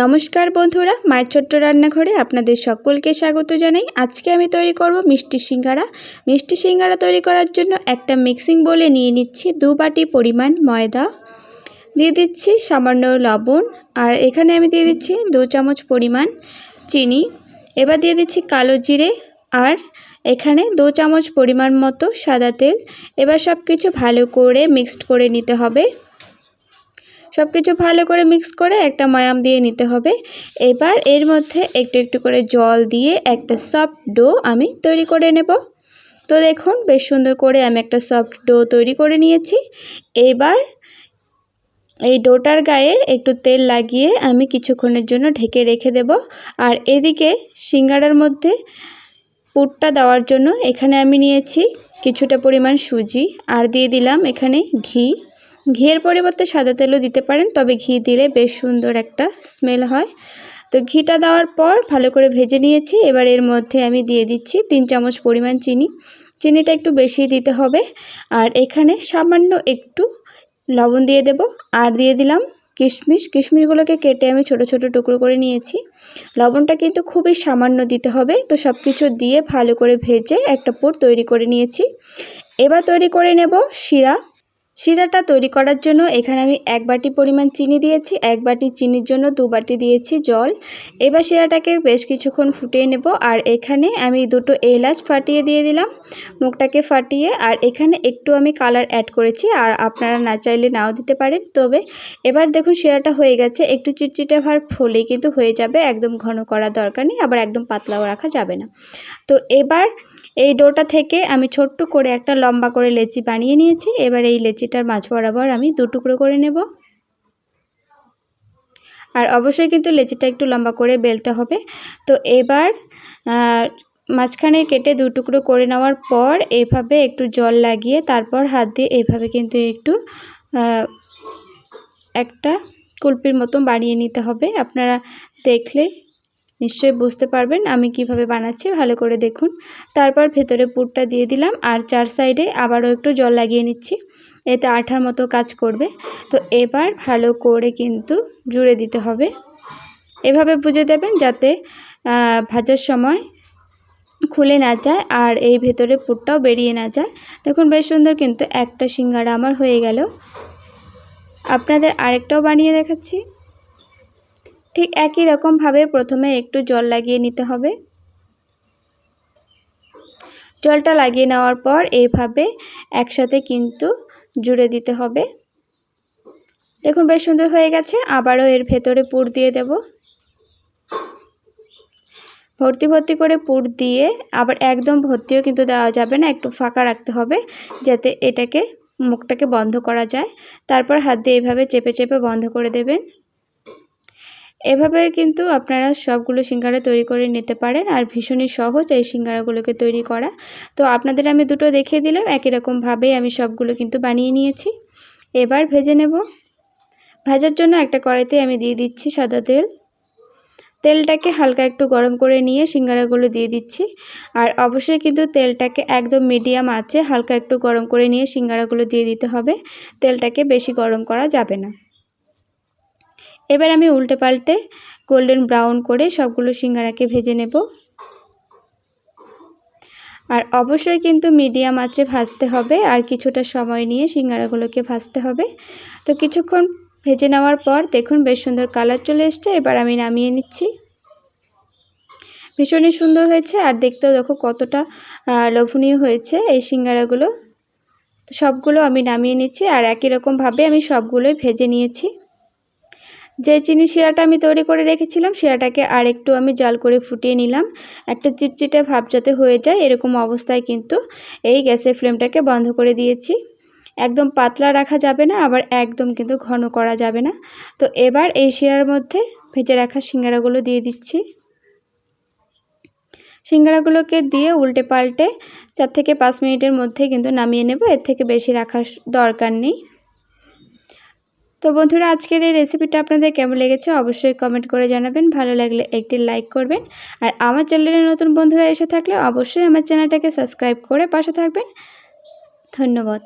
নমস্কার বন্ধুরা, মায়ের ছোট্ট রান্নাঘরে আপনাদের সকলকে স্বাগত জানাই। আজকে আমি তৈরি করব মিষ্টি সিঙ্গারা। মিষ্টি সিঙ্গারা তৈরি করার জন্য একটা মিক্সিং বলে নিয়ে নিচ্ছি দু বাটি পরিমাণ ময়দা। দিয়ে দিচ্ছি সামান্য লবণ আর এখানে আমি দিয়ে দিচ্ছি দু চামচ পরিমাণ চিনি। এবার দিয়ে দিচ্ছি কালো জিরে আর এখানে দু চামচ পরিমাণ মতো সাদা তেল। এবার সব কিছু ভালো করে মিক্সড করে নিতে হবে। সব কিছু ভালো করে মিক্স করে একটা ময়াম দিয়ে নিতে হবে। এবার এর মধ্যে একটু একটু করে জল দিয়ে একটা সফট ডো আমি তৈরি করে নেব। তো দেখুন, বেশ সুন্দর করে আমি একটা সফট ডো তৈরি করে নিয়েছি। এবার এই ডোটার গায়ে একটু তেল লাগিয়ে আমি কিছুক্ষণের জন্য ঢেকে রেখে দেব। আর এদিকে সিঙ্গারার মধ্যে পুরটা দেওয়ার জন্য এখানে আমি নিয়েছি কিছুটা পরিমাণ সুজি। আর দিয়ে দিলাম এখানে ঘি। ঘিয়ের পরিবর্তে সাদা তেলও দিতে পারেন, তবে ঘি দিলে বেশ সুন্দর একটা স্মেল হয়। তো ঘিটা দেওয়ার পর ভালো করে ভেজে নিয়েছি, এবার এর মধ্যে আমি দিয়ে দিচ্ছি তিন চামচ পরিমাণ চিনি। চিনিটা একটু বেশি দিতে হবে, আর এখানে সামান্য একটু লবণ দিয়ে দেব। আর দিয়ে দিলাম কিশমিশ, কিশমিশগুলোকে কেটে আমি ছোট ছোট টুকরো করে নিয়েছি। লবণটা কিন্তু খুবই সামান্য দিতে হবে, তো সব কিছু দিয়ে ভালো করে ভেজে একটা পুর তৈরি করে নিয়েছি। এবার তৈরি করে নেব শিরা শিরাটা তৈরি করার জন্য এখানে আমি এক বাটি পরিমাণ চিনি দিয়েছি, এক বাটি চিনির জন্য দু বাটি দিয়েছি জল। এবার শিরাটাকে বেশ কিছুক্ষণ ফুটিয়ে নেব আর এখানে আমি দুটো এলাচ ফাটিয়ে দিয়ে দিলাম। মুখটাকে ফাটিয়ে আর এখানে একটু আমি কালার অ্যাড করেছি আর আপনারা না চাইলে নাও দিতে পারেন। তবে এবার দেখুন শিরাটা হয়ে গেছে, একটু চিটচিটে ভার ফলেই কিন্তু হয়ে যাবে। একদম ঘন করার দরকার নেই, আবার একদম পাতলাও রাখা যাবে না। তো এবার এই ডোটা থেকে আমি ছোট্ট করে একটা লম্বা করে লেচি বানিয়ে নিয়েছি। এবার এই লেচিটার মাছ বরাবর আমি দু টুকরো করে নেব। আর অবশ্যই কিন্তু লেচিটা একটু লম্বা করে বেলতে হবে। তো এবার মাঝখানে কেটে দু টুকরো করে নেওয়ার পর এভাবে একটু জল লাগিয়ে তারপর হাত দিয়ে এভাবে কিন্তু একটু একটা কুলপির মতো বানিয়ে নিতে হবে। আপনারা দেখলে নিশ্চয়ই বুঝতে পারবেন আমি কীভাবে বানাচ্ছি, ভালো করে দেখুন। তারপর ভেতরে পুরটা দিয়ে দিলাম আর চার সাইডে আবারও একটু জল লাগিয়ে নিচ্ছি, এতে আঠার মতো কাজ করবে। তো এবার ভালো করে কিন্তু জুড়ে দিতে হবে। এভাবে বুঝে দেবেন যাতে ভাজার সময় খুলে না যায় আর এই ভেতরে পুরটাও বেরিয়ে না যায়। দেখুন বেশ সুন্দর কিন্তু একটা সিঙ্গারা আমার হয়ে গেল। আপনাদের আরেকটাও বানিয়ে দেখাচ্ছি। ঠিক একই রকমভাবে প্রথমে একটু জল লাগিয়ে নিতে হবে। জলটা লাগিয়ে নেওয়ার পর এইভাবে একসাথে কিন্তু জুড়ে দিতে হবে। দেখুন বেশ সুন্দর হয়ে গেছে, আবারও এর ভেতরে পুর দিয়ে দেব। ভর্তি ভর্তি করে পুর দিয়ে আবার একদম ভর্তিও কিন্তু দেওয়া যাবে না, একটু ফাঁকা রাখতে হবে যাতে এটাকে, মুখটাকে বন্ধ করা যায়। তারপর হাত দিয়ে এইভাবে চেপে চেপে বন্ধ করে দেবেন। এভাবে কিন্তু আপনারা সবগুলো সিঙ্গারা তৈরি করে নিতে পারেন আর ভীষণই সহজ এই সিঙ্গারাগুলোকে তৈরি করা। তো আপনাদের আমি দুটো দেখিয়ে দিলাম, একই রকমভাবেই আমি সবগুলো কিন্তু বানিয়ে নিয়েছি। এবার ভেজে নেব। ভাজার জন্য একটা কড়াইতে আমি দিয়ে দিচ্ছি সাদা তেল। তেলটাকে হালকা একটু গরম করে নিয়ে সিঙ্গারাগুলো দিয়ে দিচ্ছি। আর অবশ্যই কিন্তু তেলটাকে একদম মিডিয়াম আছে হালকা একটু গরম করে নিয়ে সিঙ্গারাগুলো দিয়ে দিতে হবে। তেলটাকে বেশি গরম করা যাবে না। এবার আমি উল্টে পাল্টে গোল্ডেন ব্রাউন করে সবগুলো সিঙ্গারাকে ভেজে নেব। আর অবশ্যই কিন্তু মিডিয়াম আঁচে ভাজতে হবে, আর কিছুটা সময় নিয়ে সিঙ্গারাগুলোকে ভাজতে হবে। তো কিছুক্ষণ ভেজে নেওয়ার পর দেখুন বেশ সুন্দর কালার চলে এসছে, এবার আমি নামিয়ে নিচ্ছি। ভীষণই সুন্দর হয়েছে, আর দেখতেও দেখো কতটা লোভনীয় হয়েছে এই সিঙ্গারাগুলো। সবগুলো আমি নামিয়ে নিচ্ছি, আর একই রকমভাবে আমি সবগুলোই ভেজে নিয়েছি। যে চিনি শিরাটা আমি তৈরি করে রেখেছিলাম, শিরাটাকে আর একটু আমি জাল করে ফুটিয়ে নিলাম। একটা চিটচিটে ভাব যাতে হয়ে যায়, এরকম অবস্থায় কিন্তু এই গ্যাসের ফ্লেমটাকে বন্ধ করে দিয়েছি। একদম পাতলা রাখা যাবে না, আবার একদম কিন্তু ঘন করা যাবে না। তো এবার এই শিরার মধ্যে ভেজে রাখা সিঙ্গারাগুলো দিয়ে দিচ্ছি। সিঙ্গারাগুলোকে দিয়ে উল্টে পাল্টে চার থেকে পাঁচ মিনিটের মধ্যে কিন্তু নামিয়ে নেব, এর থেকে বেশি রাখার দরকার নেই। তো বন্ধুরা, আজকের এই রেসিপিটা আপনাদের কেমন লেগেছে অবশ্যই কমেন্ট করে জানাবেন। ভালো লাগলে একটি লাইক করবেন। আর আমার চ্যানেলে নতুন বন্ধুরা এসে থাকলে অবশ্যই আমার চ্যানেলটাকে সাবস্ক্রাইব করে পাশে থাকবেন। ধন্যবাদ।